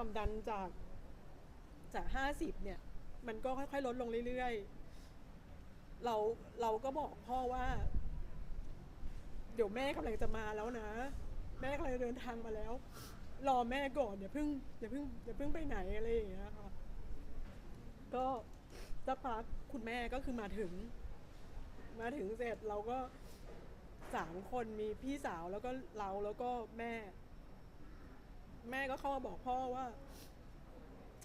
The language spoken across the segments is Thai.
ความดันจากจากห้าสิบเนี่ย มันก็ค่อยๆลดลงเรื่อยๆ เราเราก็บอกพ่อว่า เดี๋ยวแม่กำลังจะมาแล้วนะ แม่กำลังเดินทางมาแล้ว รอแม่ก่อนอย่าเพิ่งอย่าเพิ่งอย่าเพิ่งไปไหนอะไรอย่างเงี้ยค่ะก็สักพักคุณแม่ก็คือมาถึง มาถึงเสร็จเราก็สามคนมีพี่สาวแล้วก็เราแล้วก็แม่ ม่ก็เข้ามาบอกพ่อว่า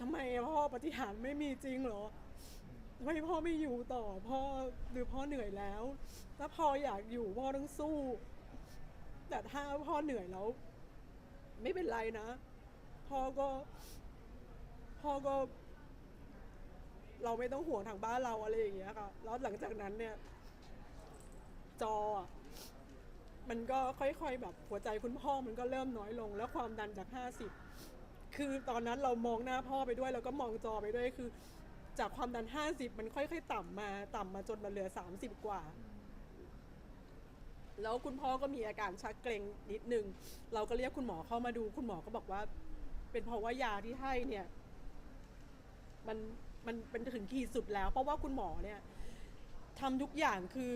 ทำไมพ่อปฏิหารไม่มีจริงเหรอทำไมพ่อไม่อยู่ต่อพ่อหรือพ่อเหนื่อยแล้ว ถ้าพ่ออยากอยู่พ่อต้องสู้ แต่ถ้าพ่อเหนื่อยแล้ว ไม่เป็นไรนะ พ่อก็พ่อก็ เราไม่ต้องห่วงทางบ้านเราอะไรอย่างเงี้ยค่ะ แล้วหลังจากนั้นเนี่ย จออะ มันก็ค่อยๆแบบหัวใจคุณพ่อมันก็เริ่มน้อยลง แล้วความดันจากห้าสิบคือตอนนั้นเรามองหน้าพ่อไปด้วย แล้วก็มองจอไปด้วยคือ จากความดันห้าสิบมันค่อยๆ ต่ำมาต่ำมาจนมาเหลือสามสิบกว่า แล้วคุณพ่อก็มีอาการชักเกร็งนิดนึง เราก็เรียกคุณหมอเข้ามาดู คุณหมอก็บอกว่า เป็นเพราะว่ายาที่ให้เนี่ย มันมันเป็นถึงขีดสุดแล้ว เพราะว่าคุณหมอเนี่ย ทำทุกอย่างคือ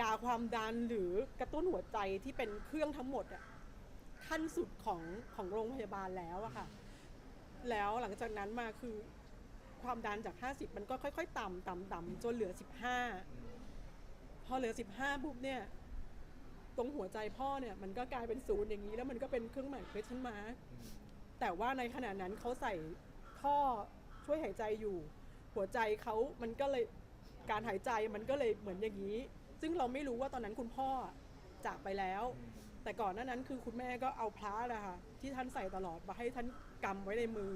ยาความดันหรือกระตุ้นหัวใจที่เป็นเครื่องทั้งหมดอะขั้นสุดของของโรงพยาบาลแล้วอะค่ะ แล้วหลังจากนั้นมาคือความดันจาก 50 มันก็ค่อย ๆ ต่ำต่ำต่ำจนเหลือ 15 พอเหลือ 15ปุ๊บเนี่ย ตรงหัวใจพ่อเนี่ย มันก็กลายเป็นศูนย์อย่างนี้ แล้วมันก็เป็นเครื่องหมาย question mark แต่ว่าในขณะนั้นเขาใส่ท่อช่วยหายใจอยู่ หัวใจเขามันก็เลย การหายใจมันก็เลยเหมือนอย่างนี้ ซึ่งเราไม่รู้ว่าตอนนั้นคุณพ่อจากไปแล้ว แต่ก่อนหน้านั้นคือคุณแม่ก็เอาพระนะคะที่ท่านใส่ตลอดมาให้ท่านกำไว้ในมือ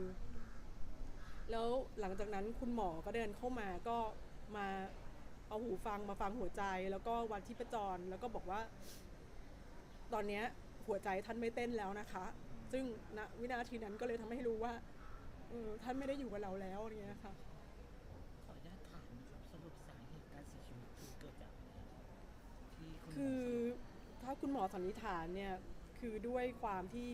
แล้วหลังจากนั้นคุณหมอก็เดินเข้ามาก็มาเอาหูฟังมาฟังหัวใจ แล้วก็วัดที่ประจรแล้วก็บอกว่า ตอนเนี้ยหัวใจท่านไม่เต้นแล้วนะคะ ซึ่งณวินาทีนั้นก็เลยทำให้รู้ว่าเออท่านไม่ได้อยู่กับเราแล้วอะไรเงี้ยค่ะ คือถ้าคุณหมอสันนิษฐานเนี่ย คือด้วยความที่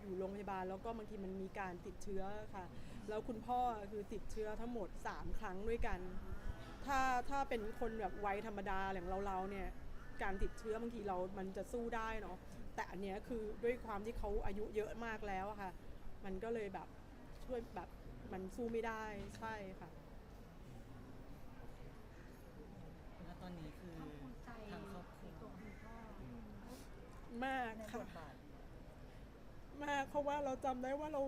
อยู่โรงพยาบาลแล้วก็บางทีมันมีการติดเชื้อค่ะ แล้วคุณพ่อคือติดเชื้อทั้งหมด 3 ครั้งด้วยกัน ถ้าถ้าเป็นคนแบบวัยธรรมดาอย่างเราเราเนี่ยการติดเชื้อบางทีเรา มันจะสู้ได้เนาะ แต่อันเนี้ยคือด้วยความที่เขาอายุเยอะมากแล้วอะค่ะ มันก็เลยแบบช่วยแบบมันสู้ไม่ได้ใช่ค่ะ แล้วตอนนี้คือ ภาคภูมิใจ ทางครอบครั ใน ว ตัวคุณพ่อ มาก ในบ ค่ะ ทบาท มากเพ ราะว่าเราจำได้ว่าเรา